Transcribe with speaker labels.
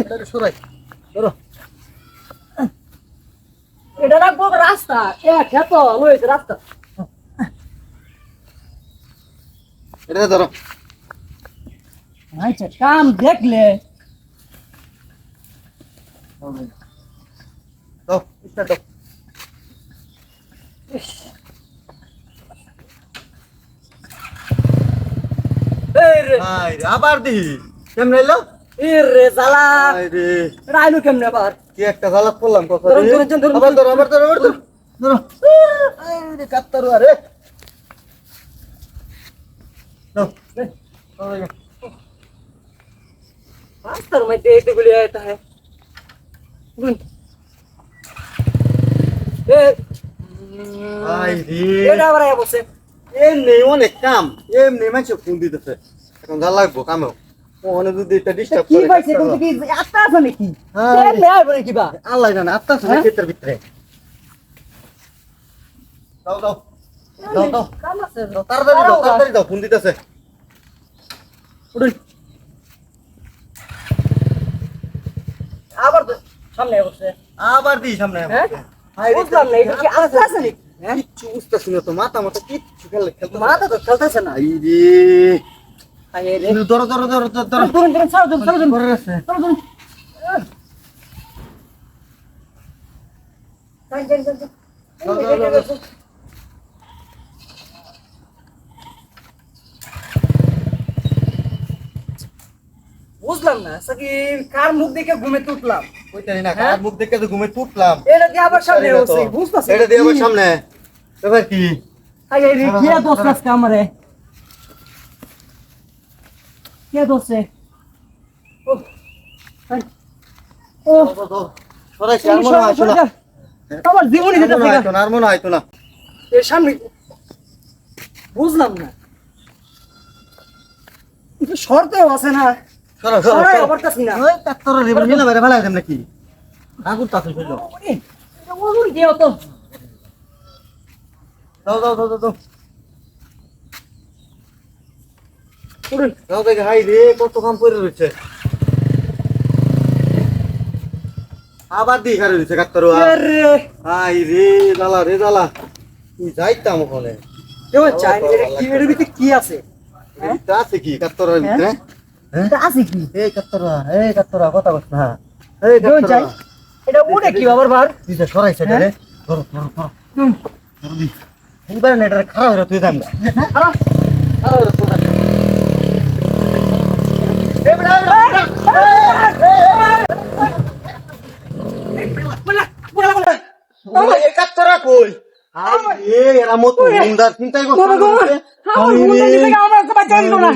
Speaker 1: এটা সরাই ধরো
Speaker 2: এটা রাখব রাস্তা এ খেত লইছে রাস্তা
Speaker 1: এটা ধরো
Speaker 2: আচ্ছা কাম দেখলে
Speaker 1: দাও স্টার্ট দাও
Speaker 2: এই রে
Speaker 1: হাই রে আবার দিহি কেমনে এলো
Speaker 2: এই রে জালা
Speaker 1: হাই রে
Speaker 2: এটা আইলো কেমনে আবার
Speaker 1: কি একটা জালাত করলাম কথা
Speaker 2: ধরো, ধরো, ধরো, ধরো।
Speaker 1: আবার ধরো আবার ধরো আবার ধরো। ধরো। হাই রে কাত্তারুয়া রে দাও সরাই
Speaker 2: রাস্তার মধ্যে এইগুলি আইতা হ্যাঁ গুন এ
Speaker 1: হাই রে
Speaker 2: এটা আবার আয়া বসে
Speaker 1: এমনি কাম। এমনি মানুষ ফোন দিতেছে। এখন যা লাগবো কামেও ওখানে যদি এটা ডিস্টার্ব
Speaker 2: কি
Speaker 1: করে
Speaker 2: পাইছে তুমি কি? আত্মা আছে নাকি?
Speaker 1: হ্যাঁ।
Speaker 2: কেমনে আইবো নাকি
Speaker 1: আল্লাহ জানে আত্মা আছে
Speaker 2: হ্যাঁ?
Speaker 1: ভিতরে? দাও দাও। দাও দাও।
Speaker 2: কাম আছে।
Speaker 1: দাও, তাড়াতাড়ি দাও তাড়াতাড়ি দাও ফোন দিতেছে। উঠুন।
Speaker 2: আবার সামনে বসে।
Speaker 1: আবার দিই সামনে
Speaker 2: হ্যাঁ?
Speaker 1: হাই রে,
Speaker 2: বুঝলাম না এটা কি আত্মা আছে নাকি হ্যাঁ?
Speaker 1: কিচ্ছু বুঝতেছি না তো মাথা মাথা কিচ্ছু খেলে খেলতে
Speaker 2: মাথা তো চলতেছে না।
Speaker 1: আই রে।
Speaker 2: আই রে।
Speaker 1: ধরো ধরো ধরো ধরো ধরো।
Speaker 2: ধরুন ধরুন ছাড়ো ধরুন ছাড়ো ধরুন।
Speaker 1: ঘরে আছে।
Speaker 2: ছাড়ো ধরুন। যান, যান, যান, যান।
Speaker 1: দাও, দাও, দাও, দাও।
Speaker 2: বুঝলাম না আচ্ছা কি কার মুখ দেখে ঘুমে তুটলাম
Speaker 1: কইতারি না? কার মুখ দেখে তো ঘুমে তুটলাম
Speaker 2: এটা দিয়ে আবার সামনে বসে বুঝতেছি
Speaker 1: এটা দিয়ে আবার সামনে। এবার কি?
Speaker 2: আই রে কি দোষ কাজ কামরে কে দোষে? ও
Speaker 1: না।
Speaker 2: জীবনই যেটা
Speaker 1: হয় না আর মনে হয় না।
Speaker 2: এর সামনে বুঝলাম না। শর্তেও আছে না।
Speaker 1: সরো সরো
Speaker 2: সরাই
Speaker 1: সরো।
Speaker 2: পারতাছি না।
Speaker 1: ওই কাত্তর রিবার নিয়ে বাইরে ফেলা দেন নাকি? আগুন তাতে ফেলল
Speaker 2: ওরে, দিও তো
Speaker 1: দাও দাও দাও দাও দাও। দাও দেখে হাই রে কত কাম করে রয়েছে। আবার দি খারে রয়েছে কাত্তর
Speaker 2: আরে
Speaker 1: হাই রে দালা রে দালা। তুই যাইতাম ওখানে।
Speaker 2: চাই কি এর ভিতরে কি আছে?
Speaker 1: আছে কি ভিতরে হ্যাঁ?
Speaker 2: এটা আছে কি?
Speaker 1: এই কাত্তরা এই কাত্তরা কথা বলছ না এই
Speaker 2: কেউ চাই এটা উড়ে কি বাবার বার?
Speaker 1: তুই যে সরাইছে রে
Speaker 2: হ্যাঁ?
Speaker 1: ধরো ধরো ধরো ধরো। এইবার না এটা খারাপ হয়ে তুই দাম
Speaker 2: খারাপ
Speaker 1: খারাপ হয়ে তুই দাম কাত্তরা কই? এরা মতো চিন্তাই করছ
Speaker 2: আমার দিল না।